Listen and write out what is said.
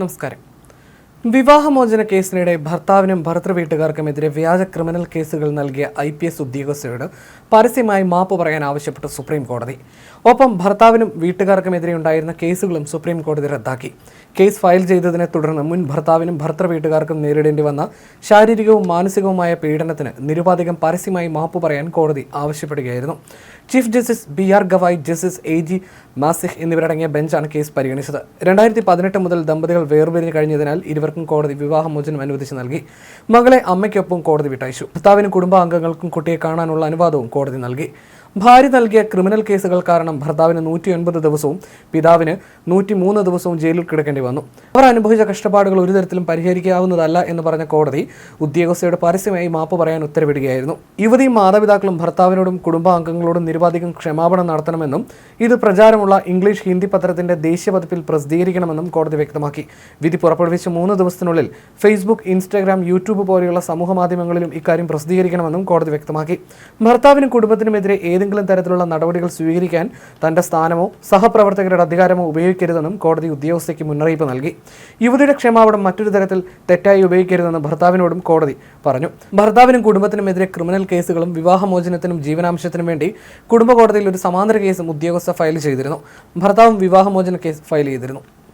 നമസ്കാരം. വിവാഹമോചന കേസിനിടെ ഭർത്താവിനും ഭർത്തൃവീട്ടുകാർക്കുമെതിരെ വ്യാജ ക്രിമിനൽ കേസുകൾ നൽകിയ ഐ പി എസ് ഉദ്യോഗസ്ഥരോട് പരസ്യമായി മാപ്പ് പറയാൻ ആവശ്യപ്പെട്ടു സുപ്രീം കോടതി ഒപ്പം ഭർത്താവിനും വീട്ടുകാർക്കുമെതിരെ ഉണ്ടായിരുന്ന കേസുകളും സുപ്രീം കോടതി റദ്ദാക്കി. കേസ് ഫയൽ ചെയ്തതിനെ തുടർന്ന് മുൻ ഭർത്താവിനും ഭർത്തൃവീട്ടുകാർക്കും നേരിടേണ്ടി വന്ന ശാരീരികവും മാനസികവുമായ പീഡനത്തിന് നിരുപാധികം പരസ്യമായി മാപ്പ് പറയാൻ കോടതി ആവശ്യപ്പെടുകയായിരുന്നു. Chief justice B R Gavai justice A G Masih എന്നിവരടങ്ങിയ ബെഞ്ചാണ് കേസ് പരിഗണിച്ചത്. രണ്ടായിരത്തി പതിനെട്ട് മുതൽ ദമ്പതികൾ വേർപിരിഞ്ഞു കഴിഞ്ഞതിനാൽ ഇരുവർക്കും കോടതി വിവാഹമോചനം അനുവദിച്ച് നൽകി. മകളെ അമ്മയ്ക്കൊപ്പം കോടതി വിട്ടയച്ചു. ഭർത്താവിനും കുടുംബാംഗങ്ങൾക്കും കുട്ടിയെ കാണാനുള്ള അനുവാദവും കോടതി നൽകി. ഭാര്യ നൽകിയ ക്രിമിനൽ കേസുകൾ കാരണം ഭർത്താവിന് നൂറ്റി ഒൻപത് ദിവസവും പിതാവിന് നൂറ്റി മൂന്ന് ദിവസവും ജയിലിൽ കിടക്കേണ്ടി വന്നു. അവർ അനുഭവിച്ച കഷ്ടപ്പാടുകൾ ഒരു തരത്തിലും പരിഹരിക്കാവുന്നതല്ല എന്ന് പറഞ്ഞ കോടതി ഉദ്യോഗസ്ഥയുടെ പരസ്യമായി മാപ്പ് പറയാൻ ഉത്തരവിടുകയായിരുന്നു. യുവതിയും മാതാപിതാക്കളും ഭർത്താവിനോടും കുടുംബാംഗങ്ങളോടും നിരുപാധികം ക്ഷമാപണം നടത്തണമെന്നും ഇത് പ്രചാരമുള്ള ഇംഗ്ലീഷ് ഹിന്ദി പത്രത്തിന്റെ ദേശീയ പതിപ്പിൽ പ്രസിദ്ധീകരിക്കണമെന്നും കോടതി വ്യക്തമാക്കി. വിധി പുറപ്പെടുവിച്ച മൂന്ന് ദിവസത്തിനുള്ളിൽ ഫേസ്ബുക്ക് ഇൻസ്റ്റാഗ്രാം യൂട്യൂബ് പോലെയുള്ള സമൂഹ മാധ്യമങ്ങളിലും ഇക്കാര്യം പ്രസിദ്ധീകരിക്കണമെന്നും കോടതി വ്യക്തമാക്കി. ഭർത്താവിനും കുടുംബത്തിനുമെതിരെ ഏതെങ്കിലും തരത്തിലുള്ള നടപടികൾ സ്വീകരിക്കാൻ തന്റെ സ്ഥാനമോ സഹപ്രവർത്തകരുടെ അധികാരമോ ഉപയോഗിക്കരുതെന്നും കോടതി ഉദ്യോഗസ്ഥയ്ക്ക് മുന്നറിയിപ്പ് നൽകി. യുവതിയുടെ ക്ഷമാപണം മറ്റൊരു തരത്തിൽ തെറ്റായി ഉപയോഗിക്കരുതെന്ന് ഭർത്താവിനോടും കോടതി പറഞ്ഞു. ഭർത്താവിനും കുടുംബത്തിനുമെതിരെ ക്രിമിനൽ കേസുകളും വിവാഹമോചനത്തിനും ജീവനാംശത്തിനും വേണ്ടി കുടുംബ കോടതിയിൽ ഒരു സമാന്തര കേസും ഉദ്യോഗസ്ഥ ഫയൽ ചെയ്തിരുന്നു. ഭർത്താവും വിവാഹമോചന കേസ് ഫയൽ ചെയ്തിരുന്നു.